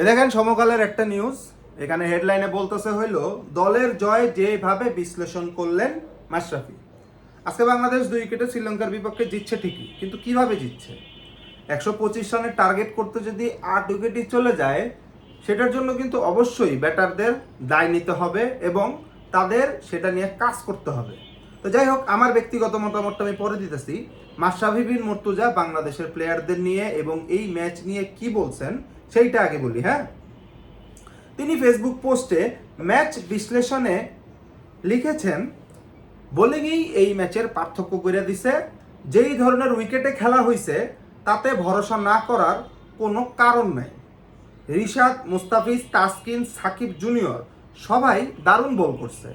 এ দেখেন সমকালের একটা নিউজ এখানে হেডলাইনে বলতেছে হইল, দলের জয় যেভাবে বিশ্লেষণ করলেন মাশরাফি। আজকে বাংলাদেশ দুই উইকেটে শ্রীলঙ্কার বিপক্ষে জিতছে ঠিকই, কিন্তু কীভাবে জিতছে? একশো পঁচিশ রানের টার্গেট করতে যদি আট উইকেটই চলে যায়, সেটার জন্য কিন্তু অবশ্যই ব্যাটারদের দায় নিতে হবে এবং তাদের সেটা নিয়ে কাজ করতে হবে। তো যাই হোক, আমার ব্যক্তিগত মতামতটা আমি পরে দিতেছি। মাশরাফি বিন মর্তুজা বাংলাদেশের প্লেয়ারদের নিয়ে এবং এই ম্যাচ নিয়ে কি বলছেন সেইটা আগে বলি হ্যাঁ? তিনি ফেসবুক পোস্টে ম্যাচ বিশ্লেষণে লিখেছেন বোলিংয়েই এই ম্যাচের পার্থক্য করে দিছে। যেই ধরনের উইকেটে খেলা হয়েছে তাতে ভরসা না করার কোনো কারণ নাই। রিশাদ, মুস্তাফিজ, তাসকিন, সাকিব জুনিয়র সবাই দারুণ বল করছে।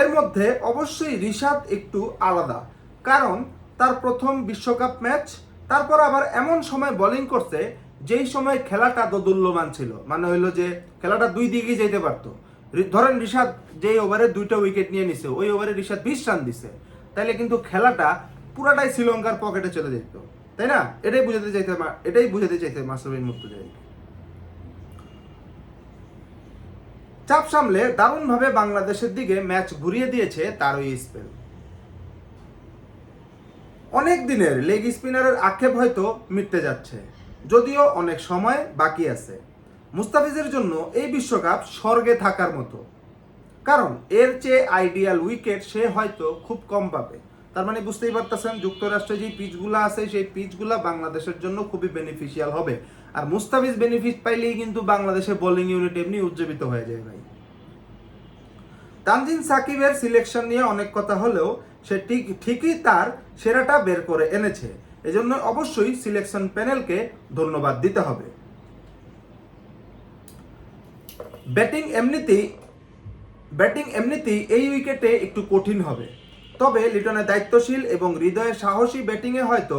এর মধ্যে অবশ্যই রিশাদ একটু আলাদা, কারণ তার প্রথম বিশ্বকাপ ম্যাচ তারপর আবার এমন সময় বোলিং করছে যেই সময় খেলাটা দোদুল্যমান ছিল মানে হইল যে খেলাটা দুই দিকে যেতে পারতো। ধরেন রিশাদ যেই ওভারে দুইটা উইকেট নিয়ে নিছে, ওই ওভারে রিশাদ বিশ রান দিছে। তাইলে কিন্তু খেলাটা পুরাটাই শ্রীলঙ্কার পকেটে চলে যেত তাই না? এটাই বুঝাতে চাইতে এটাই বুঝাতে চাইতে মাসরুবিন মুর্তজাই চাপ সামলে দারুণভাবে বাংলাদেশের দিকে ম্যাচ ঘুরিয়ে দিয়েছে তার ওই স্পেল অনেক দিনের লেগ স্পিনারের আক্ষেপ হয়তো মিটতে যাচ্ছে। যদিও অনেক সময় বাকি আছে। মুস্তাফিজের জন্য এই বিশ্বকাপ স্বর্গে থাকার মতো। কারণ এর চেয়ে আইডিয়াল উইকেট সে হয়তো খুব কম পাবে। তার মানে বুঝতেই পারতেছেন, যুক্তরাষ্ট্রে যে পিচগুলো আছে, সেই পিচগুলো বাংলাদেশের জন্য খুবই বেনিফিশিয়াল হবে। আর মুস্তাফিজ বেনিফিট পাইলেই কিন্তু বাংলাদেশের বোলিং ইউনিট এমনি উজ্জীবিত হয়ে যায় ভাই। তানজিন সাকিবের সিলেকশন নিয়ে অনেক কথা হলেও সে ঠিক ঠিকই তার সেরাটা বের করে এনেছে। এজন্য অবশ্যই সিলেকশন প্যানেলকে ধন্যবাদ দিতে হবে। ব্যাটিং এমনিতেই ব্যাটিং এমনিতেই এই উইকেটে একটু কঠিন হবে। তবে লিটনের দায়িত্বশীল এবং হৃদয়ে সাহসী ব্যাটিংয়ে হয়তো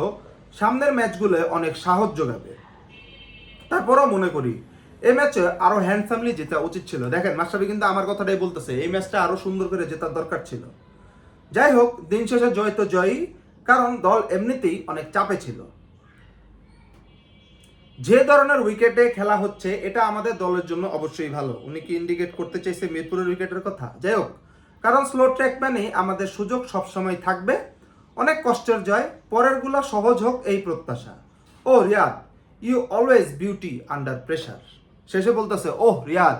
সামনের ম্যাচগুলো অনেক সাহস যোগাবে। তারপরও মনে করি এই ম্যাচে আরও হ্যান্ডসামলি জেতা উচিত ছিল। দেখেন মাস্টারবি কিন্তু আমার কথাটাই বলতেছে, এই ম্যাচটা আরও সুন্দর করে জেতার দরকার ছিল। যাই হোক, দিন শেষে জয় তো জয়ই। কারণ দল এমনিতেই অনেক চাপে ছিল। যে ধরনের উইকেটে খেলা হচ্ছে, এটা আমাদের দলের জন্য অবশ্যই ভালো। উনি কি ইন্ডিকেট করতে চাইছে মিরপুরের উইকেটের কথা? যাই হোক, কারণ স্লো ট্র্যাক মানেই আমাদের সুযোগ সবসময় থাকবে। অনেক কষ্টের জয়, পরেরগুলা সহজ হোক এই প্রত্যাশা। ও Riyad you always beauty under pressure শেষে বলতেছে, ওহ Riyad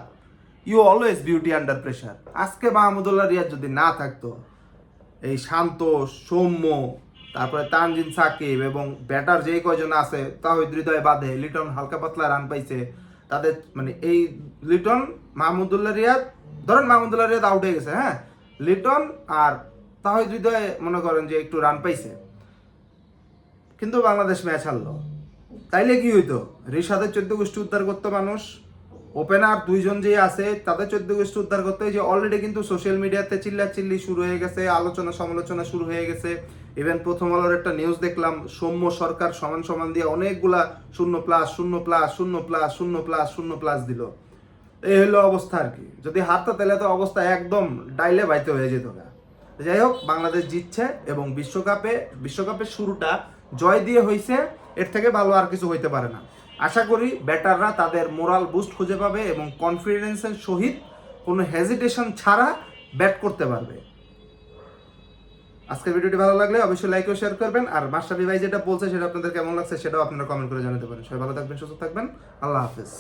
you always beauty under pressure আজকে মাহমুদুল্লাহ রিয়াদ যদি না থাকতো, এই শান্ত, সৌম্য তারপরে তানজিন সাকিব এবং ব্যাটার যে কয়জন আছে, তাহিদ হৃদয় বাদে, লিটন হালকা পাতলা রান পাইছে। তাদের মানে এই লিটন, মাহমুদুল্লাহ রিয়াদ, ধরেন মাহমুদুল্লাহ রিয়াদ আউট হয়ে গেছে হ্যাঁ? লিটন আর তাহিদ হৃদয় মনে করেন যে একটু রান পাইছে। কিন্তু বাংলাদেশ ম্যাচ হারলো। তাইলে কি হইতো? রিশাদের চোদ্দ গোষ্ঠী উদ্ধার করতো মানুষ। ওপেনার দুইজন যে আছে, তাদের চোদ্দ গোষ্ঠী উদ্ধার করতে যে অলরেডি কিন্তু সোশ্যাল মিডিয়াতে চিল্লা চিল্লি শুরু হয়ে গেছে, আলোচনা সমালোচনা শুরু হয়ে গেছে। ইভেন প্রথম আলোর একটা নিউজ দেখলাম, সৌম্য সরকার সমান সমান দিয়ে অনেকগুলা শূন্য প্লাস শূন্য প্লাস শূন্য প্লাস শূন্য প্লাস শূন্য প্লাস দিল। এই হলো অবস্থা আর কি। যদি হারতো তাহলে তো অবস্থা একদম ডাইলে বাইতে হয়ে যেত না। যাই হোক, বাংলাদেশ জিতছে এবং বিশ্বকাপে, বিশ্বকাপের শুরুটা জয় দিয়ে হয়েছে এর থেকে ভালো আর কিছু হইতে পারে না। আশা করি ব্যাটাররা তাদের মোরাল বুস্ট খুঁজে পাবে এবং কনফিডেন্সের সহিত কোনো হেজিটেশন ছাড়া ব্যাট করতে পারবে। আজকের ভিডিওটি ভালো লাগলে অবশ্যই লাইক ও শেয়ার করবেন। আর মাস্টার ভাই যেটা বলছে সেটা আপনাদের কেমন লাগছে সেটাও আপনারা কমেন্ট করে জানাতে পারেন। সবাই ভালো থাকবেন, সুস্থ থাকবেন। আল্লাহ হাফিজ।